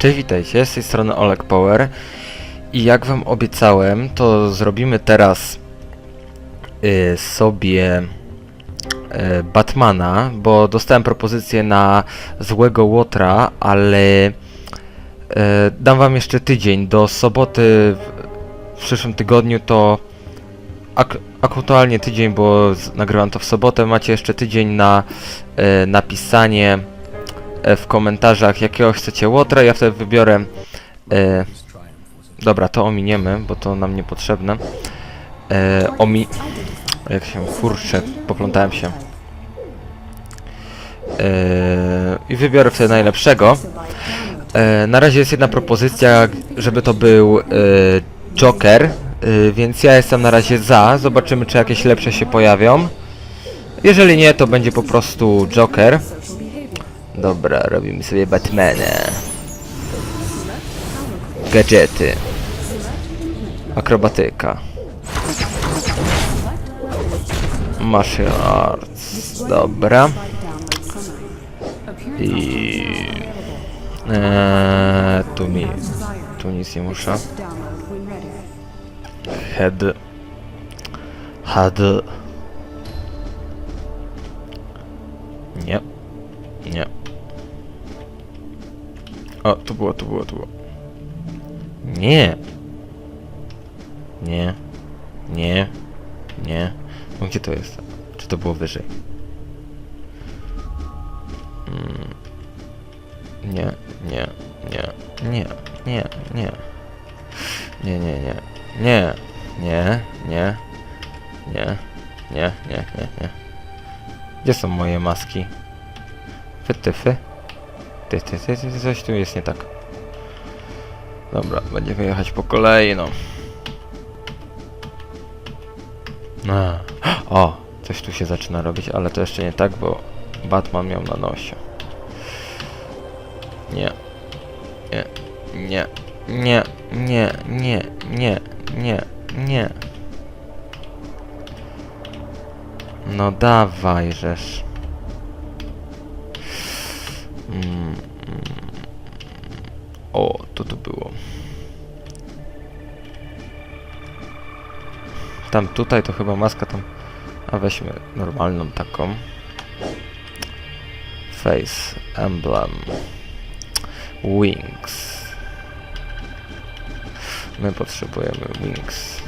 Cześć, witajcie, z tej strony Oleg Power. I jak wam obiecałem, to zrobimy teraz y, sobie y, Batmana, bo dostałem propozycję na złego Łotra, ale y, dam wam jeszcze tydzień, do soboty w, w przyszłym tygodniu to ak aktualnie tydzień, bo nagrywam to w sobotę, macie jeszcze tydzień na y, napisanie w komentarzach jakiego chcecie łotra, ja wtedy wybiorę e, dobra, to ominiemy, bo to nam niepotrzebne. E, omi... jak się, kurczę, poplątałem się. E, i wybiorę wtedy najlepszego. E, na razie jest jedna propozycja, żeby to był e, Joker, e, więc ja jestem na razie za, zobaczymy czy jakieś lepsze się pojawią. Jeżeli nie, to będzie po prostu Joker Dobra, robimy sobie Batmana. Gadżety. Akrobatyka. Martial arts. Dobra. I... Eee, tu mi... Tu nic nie muszę. Head. Head. Nie. Nie. O, tu było, tu było, tu było. Nie. Nie. Nie. Nie. No gdzie to jest? Czy to było wyżej? Mm. Nie, nie, nie, nie, nie, nie. Nie, nie, nie. Nie. Nie, nie. Nie. Nie, nie, nie, nie. Gdzie są moje maski? Wytyfy? Ty, ty, ty, ty, coś tu jest nie tak. Dobra, będziemy jechać po kolei, no. A. O, coś tu się zaczyna robić, ale to jeszcze nie tak, bo Batman miał na nosie. Nie. Nie. Nie. Nie. Nie. Nie. Nie. Nie. Nie. No dawaj, żeż. Mm, mm. O, to tu było. Tam tutaj to chyba maska tam. A weźmy normalną taką. Face emblem. Wings. My potrzebujemy wings.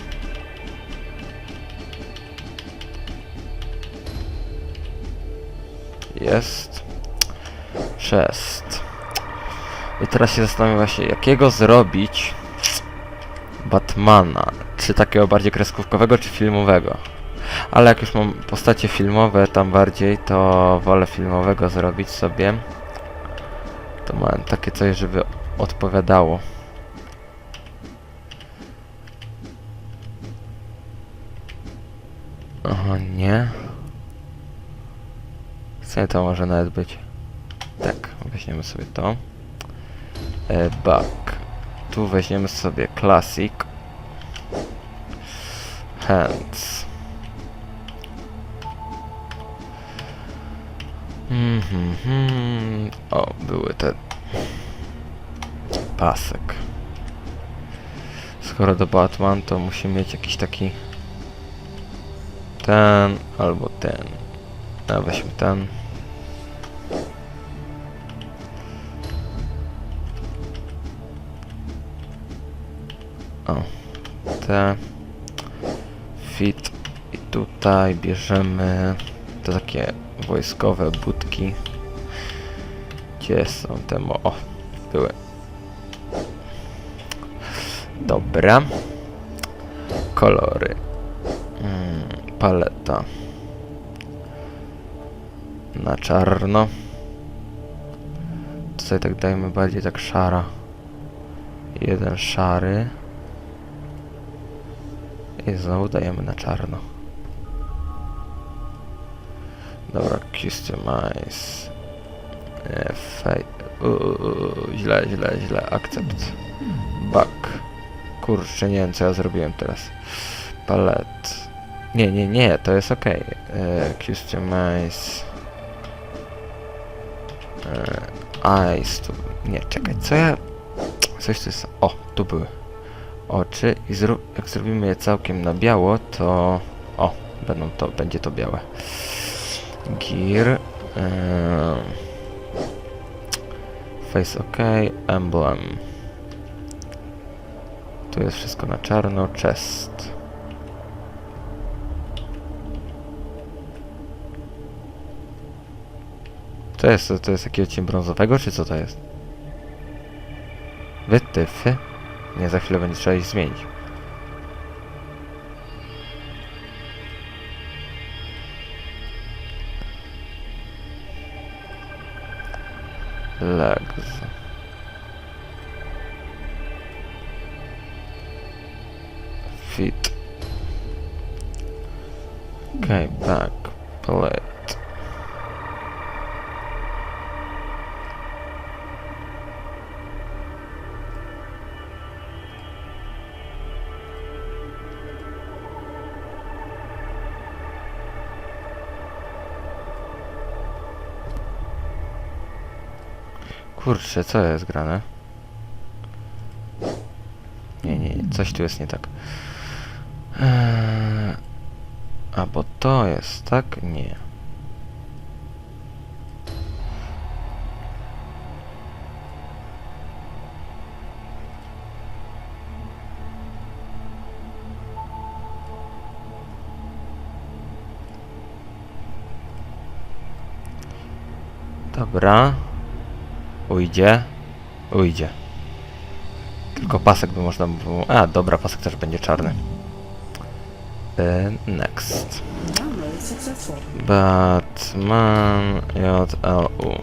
Jest. Chest. I teraz się zastanawiam właśnie, jakiego zrobić Batmana. Czy takiego bardziej kreskówkowego, czy filmowego. Ale jak już mam postacie filmowe tam bardziej, to wolę filmowego zrobić sobie. To mam takie coś, żeby odpowiadało. Aha, nie. Co to może nawet być? Tak, weźmiemy sobie to. E, back. Tu weźmiemy sobie classic. Hands. Mhm, mhm. O, były te... Pasek. Skoro do Batman, to musi mieć jakiś taki... Ten albo ten. A weźmy ten. Te fit i tutaj bierzemy te takie wojskowe budki. Gdzie są te mo... O, były. Dobra. Kolory. Mm, paleta. Na czarno. Tutaj tak dajmy bardziej tak szara. Jeden szary. I znowu dajemy na czarno. Dobra, customize. Nie, fej. Źle, źle, źle. Akcept. Back. Kurczę, nie wiem co ja zrobiłem teraz. Palet. Nie, nie, nie, to jest ok. E, customize. E, eyes. Tu. Nie, czekaj, co ja... coś tu jest... O, tu były oczy i jak zrobimy je całkiem na biało, to... O, będą to, będzie to białe. Gear. em, face OK, emblem. Tu jest wszystko na czarno, chest. To jest, to jest jakiegoś cień brązowego, czy co to jest? Wytyfy? Nie, za chwilę będzie trzeba ich zmienić. Legs. Fit. Okay, back plate. Kurczę, co jest grane? Nie, nie, nie, coś tu jest nie tak. Eee, a bo to jest, tak? Nie. Dobra. Ujdzie. Ujdzie. Tylko pasek by można było... A, dobra, pasek też będzie czarny. E, next. Batman JLU.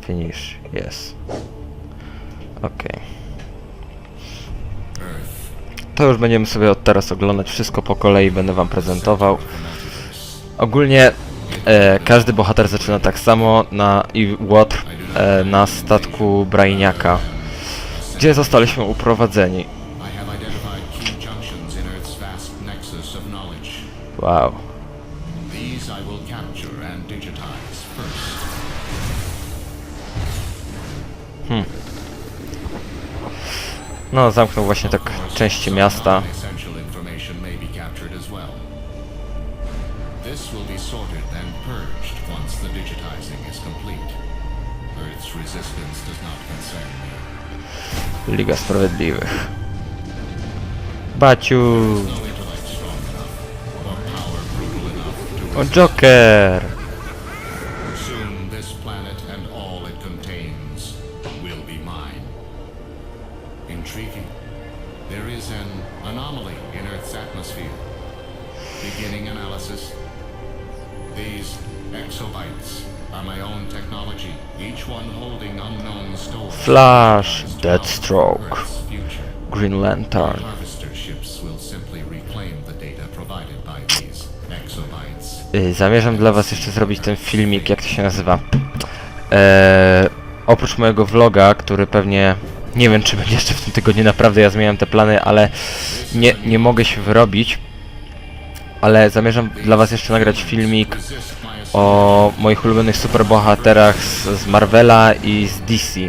Finish, yes. Okej. To już będziemy sobie od teraz oglądać wszystko po kolei, będę wam prezentował. Ogólnie e, każdy bohater zaczyna tak samo na i Łotr e, na statku Brainiaka, gdzie zostaliśmy uprowadzeni. Wow. First. No, zamknął właśnie tak części miasta. Liga Sprawiedliwych. Baciu! No intellect provided by these exobytes. Y, Zamierzam dla was jeszcze zrobić ten filmik, jak to się nazywa. Eee, oprócz mojego vloga, który pewnie... Nie wiem, czy będzie jeszcze w tym tygodniu, naprawdę ja zmieniam te plany, ale nie, nie mogę się wyrobić. Ale zamierzam dla was jeszcze nagrać filmik o moich ulubionych superbohaterach z, z Marvela i z DC.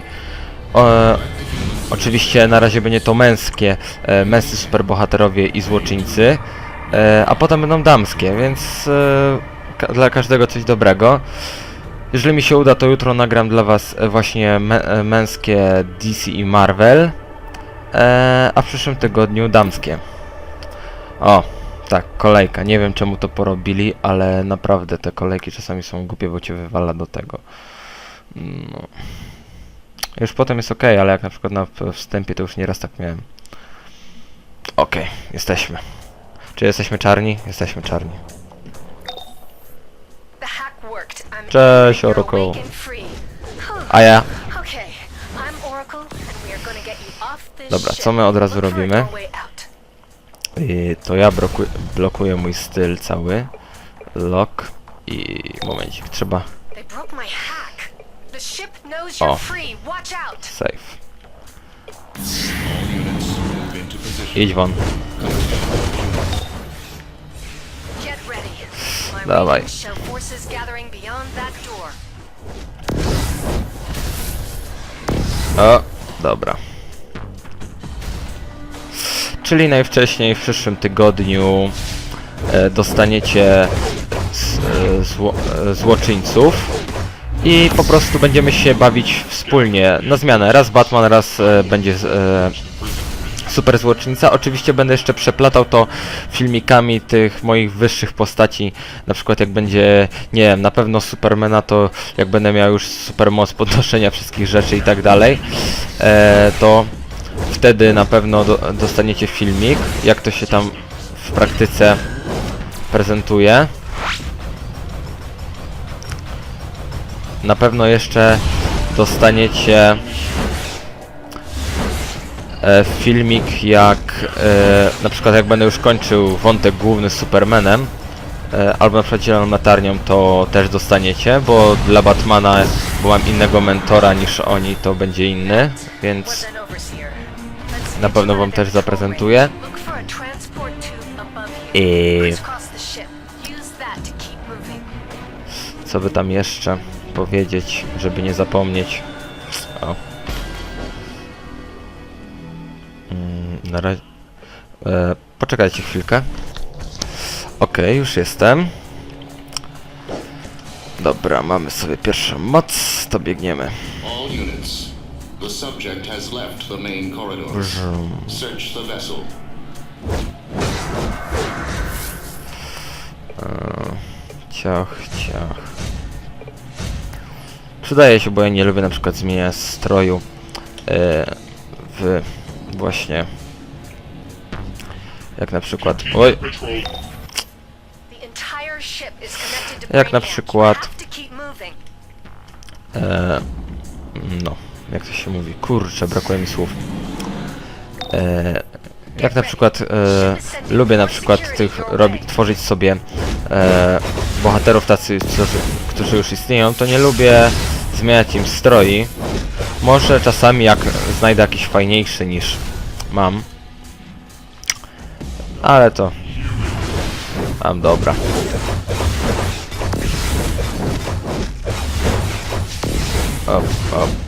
Oczywiście na razie będzie to męskie, e, męscy superbohaterowie i złoczyńcy, e, a potem będą damskie, więc e, ka dla każdego coś dobrego. Jeżeli mi się uda, to jutro nagram dla was właśnie e, męskie DC i Marvel, e, a w przyszłym tygodniu damskie. O, tak, kolejka. Nie wiem czemu to porobili, ale naprawdę te kolejki czasami są głupie, bo cię wywala do tego. No. Już potem jest ok, ale jak na przykład na wstępie to już nieraz tak miałem. Okej, jesteśmy. Czy jesteśmy czarni? Jesteśmy czarni. Cześć, Oracle. A ja? Dobra, co my od razu robimy? I to ja bloku blokuję mój styl cały. Lock i momencik, trzeba O. position. Idź won. Dawaj. O, dobra. Czyli najwcześniej w przyszłym tygodniu e, dostaniecie z, e, zło, e, złoczyńców i po prostu będziemy się bawić wspólnie na zmianę. Raz Batman, raz e, będzie e, super złoczyńca. Oczywiście będę jeszcze przeplatał to filmikami tych moich wyższych postaci. Na przykład jak będzie, nie wiem, na pewno Supermana, to jak będę miał już super moc podnoszenia wszystkich rzeczy i tak dalej, e, to wtedy na pewno do, dostaniecie filmik, jak to się tam w praktyce prezentuje. Na pewno jeszcze dostaniecie e, filmik jak e, na przykład jak będę już kończył wątek główny z Supermanem e, albo na przykład zieloną latarnią to też dostaniecie, bo dla Batmana, bo mam innego mentora niż oni, to będzie inny, więc Na pewno wam też zaprezentuję. I co by tam jeszcze powiedzieć, żeby nie zapomnieć. O. Mm, na razie... E, poczekajcie chwilkę. Okej, już jestem. Dobra, mamy sobie pierwszą moc, to biegniemy. The subject has left the main corridor. Brzum. Search the vessel. Ciach, ciach. Przydaje się, bo ja nie lubię na przykład zmieniać stroju e, w właśnie jak na przykład oj, Jak na przykład- e, no, jak to się mówi, kurczę, brakuje mi słów. E, jak na przykład e, lubię na przykład tych robi, tworzyć sobie e, bohaterów tacy, którzy, którzy już istnieją, to nie lubię zmieniać im stroi. Może czasami jak znajdę jakiś fajniejszy niż mam. Ale to mam dobra. Op, op.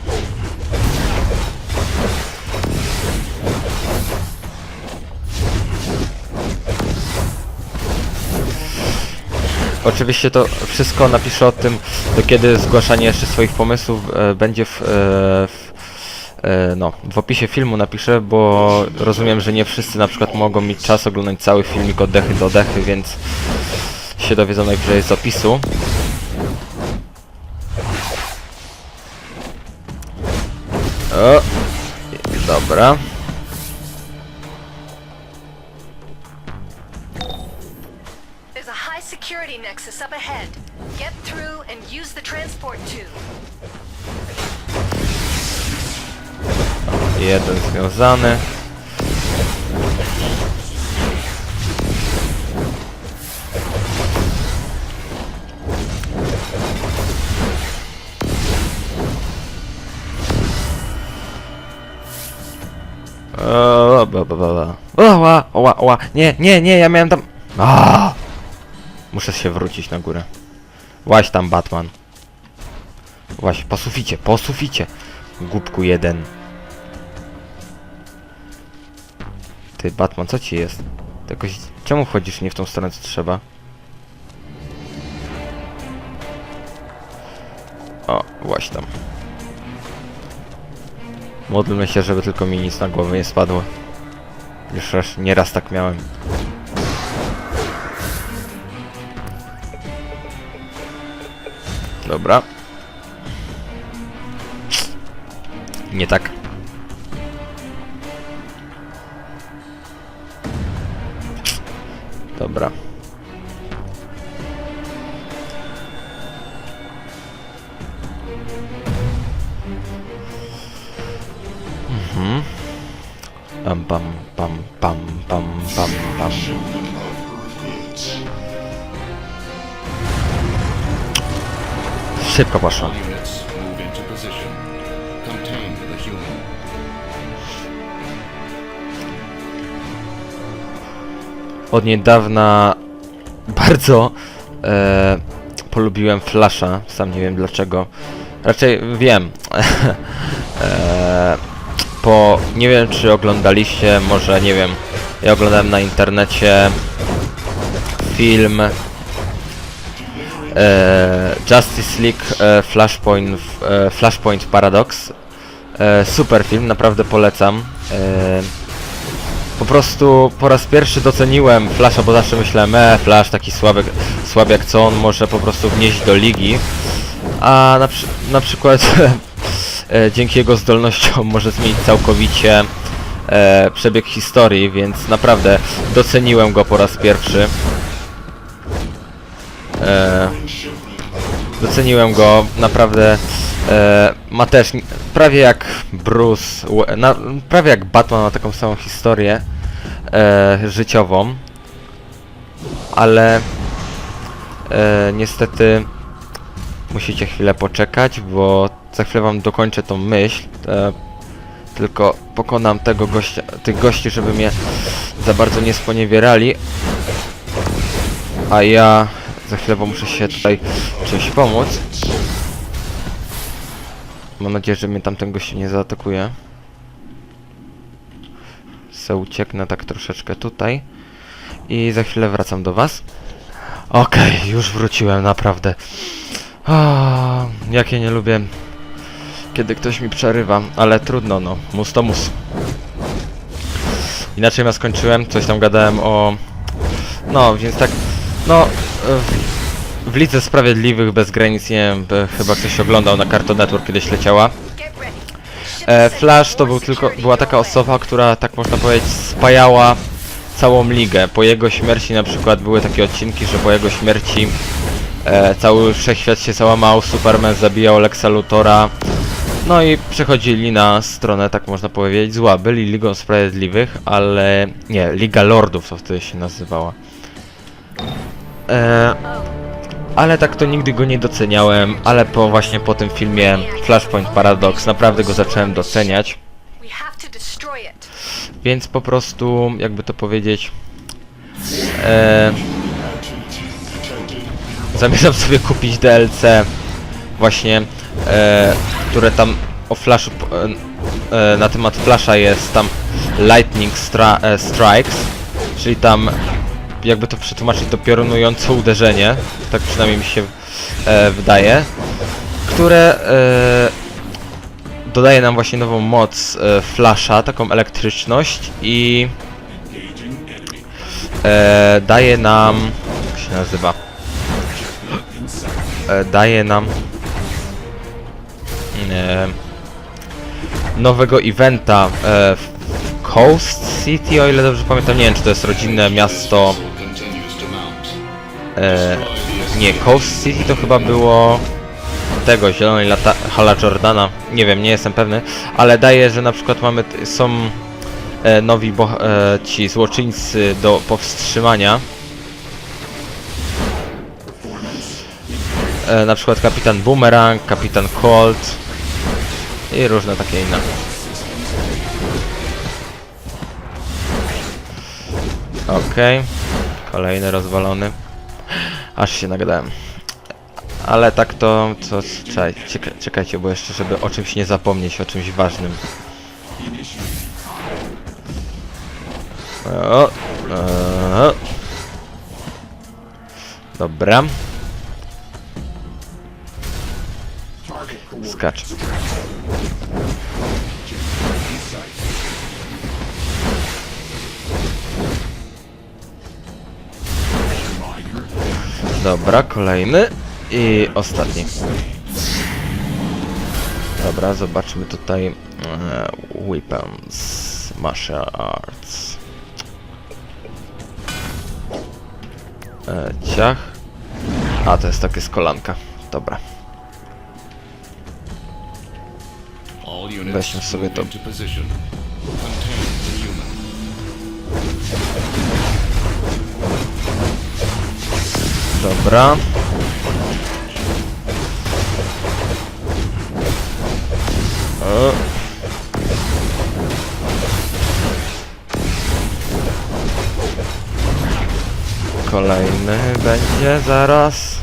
Oczywiście to wszystko napiszę o tym, do kiedy zgłaszanie jeszcze swoich pomysłów e, będzie w, e, w, e, no, w opisie filmu napiszę, bo rozumiem, że nie wszyscy na przykład mogą mieć czas oglądać cały filmik od dechy do dechy, więc się dowiedzą najwyżej z opisu. O, dobra. Nexus up ahead. Get through and use the transport tube. Jeden związany. O, ba, ba, ba, ba. Oła, oła, oła. Nie, nie, nie, ja miałem tam... A! Muszę się wrócić na górę. Łaź tam, Batman. Łaź, po suficie, po suficie. Głupku jeden. Ty, Batman, co ci jest? Jakoś... Czemu wchodzisz nie w tą stronę, co trzeba? O, właśnie tam. Modlmy się, żeby tylko mi nic na głowę nie spadło. Już raz, nieraz tak miałem. Dobra. Nie tak. Dobra. Mhm. Pam pam pam pam pam pam pam. The human. Od niedawna bardzo e, polubiłem Flasha, sam nie wiem dlaczego. Raczej wiem. E, po, nie wiem czy oglądaliście, może nie wiem, ja oglądałem na internecie film Justice League e, Flashpoint, e, Flashpoint Paradox. E, super film, naprawdę polecam. E, po prostu po raz pierwszy doceniłem Flasha, bo zawsze myślałem, e, Flash taki słaby, słabiak, co on może po prostu wnieść do ligi. A na, na przykład e, dzięki jego zdolnościom może zmienić całkowicie e, przebieg historii, więc naprawdę doceniłem go po raz pierwszy. E, doceniłem go, naprawdę e, ma też prawie jak Bruce, na, prawie jak Batman ma taką samą historię e, życiową, ale e, niestety musicie chwilę poczekać, bo za chwilę wam dokończę tą myśl. E, tylko pokonam tego gościa, tych gości, żeby mnie za bardzo nie sponiewierali. A ja za chwilę bo muszę się tutaj czymś pomóc. Mam nadzieję, że mnie tamten gość nie zaatakuje. Se ucieknę tak troszeczkę tutaj. I za chwilę wracam do was. Okej, już wróciłem, naprawdę. Ah, jak ja nie lubię, kiedy ktoś mi przerywa, ale trudno, no. Mus to mus. Inaczej ja skończyłem, coś tam gadałem o... No, więc tak, no... W, w Lidze Sprawiedliwych bez granic, nie wiem, chyba ktoś oglądał na Cartoon Network kiedyś leciała. E, Flash to był tylko, była taka osoba, która tak można powiedzieć spajała całą ligę. Po jego śmierci na przykład były takie odcinki, że po jego śmierci e, cały wszechświat się załamał, Superman zabijał Lexa Luthora. No i przechodzili na stronę, tak można powiedzieć, zła. Byli Ligą Sprawiedliwych, ale nie, Liga Lordów to wtedy się nazywała. E, ale tak to nigdy go nie doceniałem, ale po właśnie po tym filmie Flashpoint Paradox naprawdę go zacząłem doceniać. Więc po prostu, jakby to powiedzieć, e, zamierzam sobie kupić DLC właśnie, e, które tam o Flashu, e, e, na temat Flasha jest tam Lightning e, Strikes, czyli tam, jakby to przetłumaczyć, to piorunujące uderzenie, tak przynajmniej mi się e, wydaje, które e, dodaje nam właśnie nową moc e, Flasha, taką elektryczność i e, daje nam, jak się nazywa, e, daje nam e, nowego eventa e, Coast City, o ile dobrze pamiętam, nie wiem czy to jest rodzinne miasto. E, nie, Coast City to chyba było tego, zielonej lata hala Jordana, nie wiem, nie jestem pewny, ale daje, że na przykład mamy, są e, nowi boh- e, ci złoczyńcy do powstrzymania. E, na przykład kapitan Boomerang, kapitan Colt i różne takie inne. Okej, kolejny rozwalony. Aż się nagadałem. Ale tak to, to czekaj, czeka, czekajcie, bo jeszcze, żeby o czymś nie zapomnieć, o czymś ważnym. O, o. Dobra. Skacz. Dobra, kolejny i ostatni. Dobra, zobaczmy tutaj e, weapons, martial arts. E, ciach. A, to jest takie z kolanka. Dobra. Weźmy sobie to. Dobra. O. Kolejny będzie zaraz.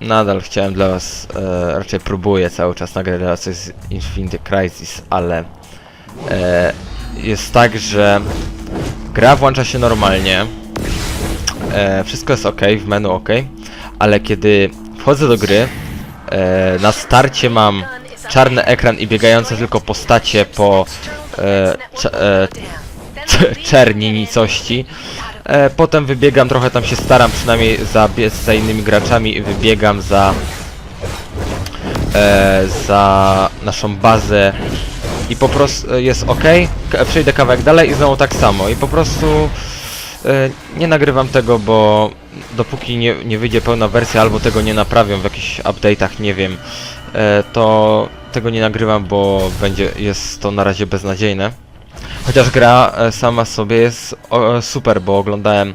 nadal chciałem dla was, e, raczej próbuję cały czas coś z Infinity Crisis, ale e, jest tak, że gra włącza się normalnie, e, wszystko jest ok, w menu ok, ale kiedy wchodzę do gry, e, na starcie mam czarny ekran i biegające tylko postacie po e, e, czerni nicości. E, potem wybiegam, trochę tam się staram przynajmniej za innymi graczami i wybiegam za e, za naszą bazę i po prostu e, jest ok, przejdę kawałek dalej i znowu tak samo i po prostu e, nie nagrywam tego, bo dopóki nie, nie wyjdzie pełna wersja albo tego nie naprawią w jakichś update'ach, nie wiem, e, to tego nie nagrywam, bo będzie, jest to na razie beznadziejne. Chociaż gra sama sobie jest super, bo oglądałem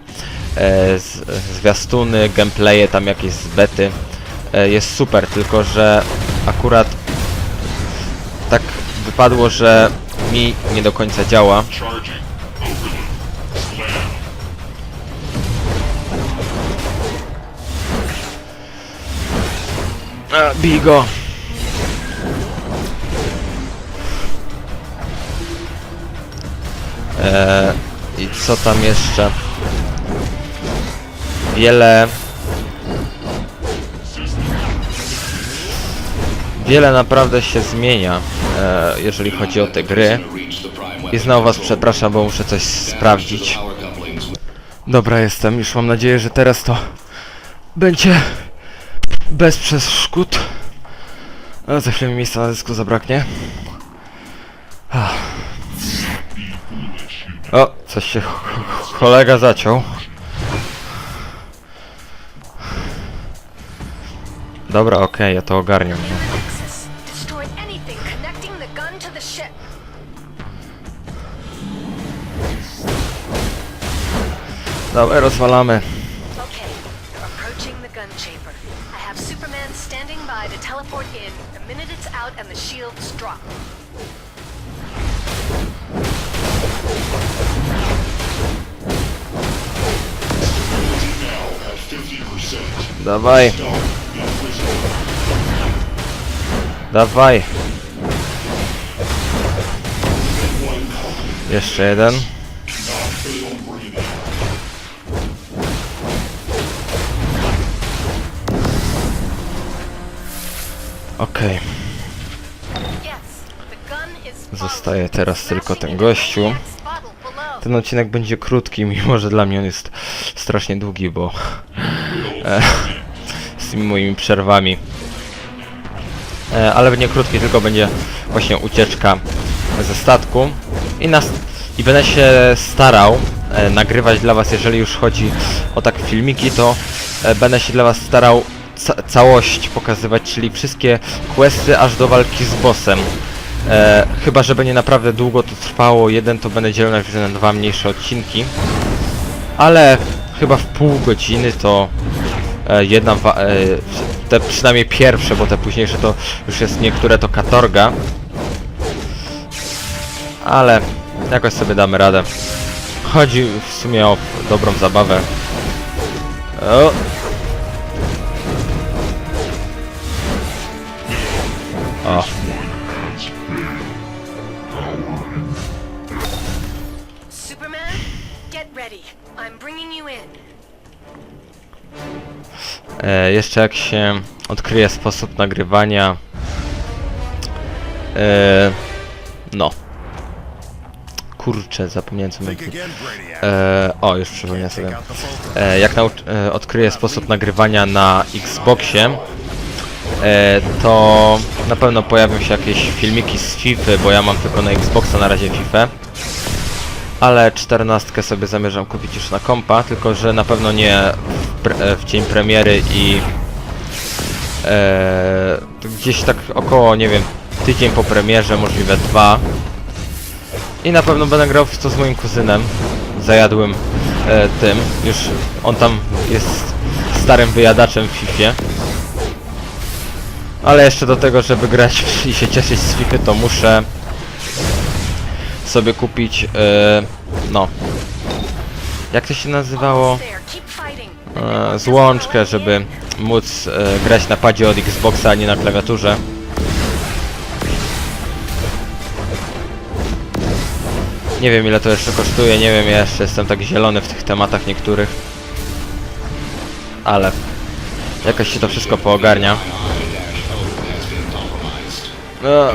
zwiastuny, gameplaye, tam jakieś bety. Jest super, tylko że akurat tak wypadło, że mi nie do końca działa. A. Eee, I co tam jeszcze? Wiele... Wiele naprawdę się zmienia, e, jeżeli chodzi o te gry. I znowu was przepraszam, bo muszę coś sprawdzić. Dobra, jestem. Już mam nadzieję, że teraz to będzie bez przeszkód. A za chwilę mi miejsca na dysku zabraknie. O, coś się kolega zaciął. Dobra, okej, ja to ogarniam. Shields drop. Dawaj. Dawaj. Jeszcze jeden. Okej, is zostaje teraz tylko ten gościu. Ten odcinek będzie krótki, mimo że dla mnie on jest strasznie długi, bo e, z tymi moimi przerwami. E, ale nie krótki, tylko będzie właśnie ucieczka ze statku. I, i będę się starał e, nagrywać dla was, jeżeli już chodzi o tak filmiki, to e, będę się dla was starał ca całość pokazywać, czyli wszystkie questy aż do walki z bossem. E, chyba, że będzie naprawdę długo to trwało, jeden to będę dzielił na dwa mniejsze odcinki. Ale chyba w pół godziny to e, jedna, e, te przynajmniej pierwsze, bo te późniejsze to już jest niektóre to katorga. Ale jakoś sobie damy radę. Chodzi w sumie o dobrą zabawę. O. O. Superman, get ready. I'm bringing you in. E, jeszcze jak się odkryje sposób nagrywania. E, no. Kurczę, zapomniałem co Brainiac. E, o, już przypomniałem sobie. E, jak e, odkryję sposób nagrywania na Xboxie, to na pewno pojawią się jakieś filmiki z FIFA, bo ja mam tylko na Xboxa na razie FIFA. Ale 14 sobie zamierzam kupić już na kompa, tylko że na pewno nie w, e, w dzień premiery i e, gdzieś tak około, nie wiem, tydzień po premierze, możliwe dwa. I na pewno będę grał w to z moim kuzynem, zajadłym e, tym, już on tam jest starym wyjadaczem w FIFA. Ale jeszcze do tego, żeby grać i się cieszyć z FIFA, to muszę sobie kupić, e, no, jak to się nazywało? E, złączkę, żeby móc e, grać na padzie od Xboxa, a nie na klawiaturze. Nie wiem ile to jeszcze kosztuje, nie wiem, ja jeszcze jestem tak zielony w tych tematach niektórych. Ale jakoś się to wszystko poogarnia. No.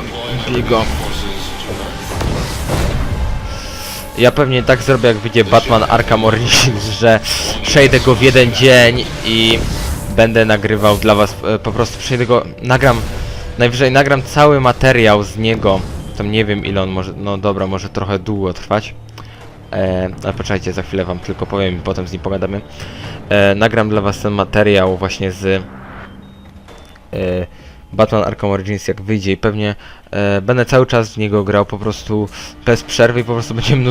Ja pewnie tak zrobię jak wyjdzie Batman Arkham Origins, że przejdę go w jeden dzień i będę nagrywał dla was, e, po prostu przejdę go, nagram, najwyżej nagram cały materiał z niego. Tam nie wiem ile on może, no dobra, może trochę długo trwać. E, ale poczekajcie, za chwilę wam tylko powiem i potem z nim pogadamy. E, nagram dla was ten materiał właśnie z e, Batman Arkham Origins jak wyjdzie i pewnie e, będę cały czas w niego grał po prostu bez przerwy i po prostu będzie mnóstwo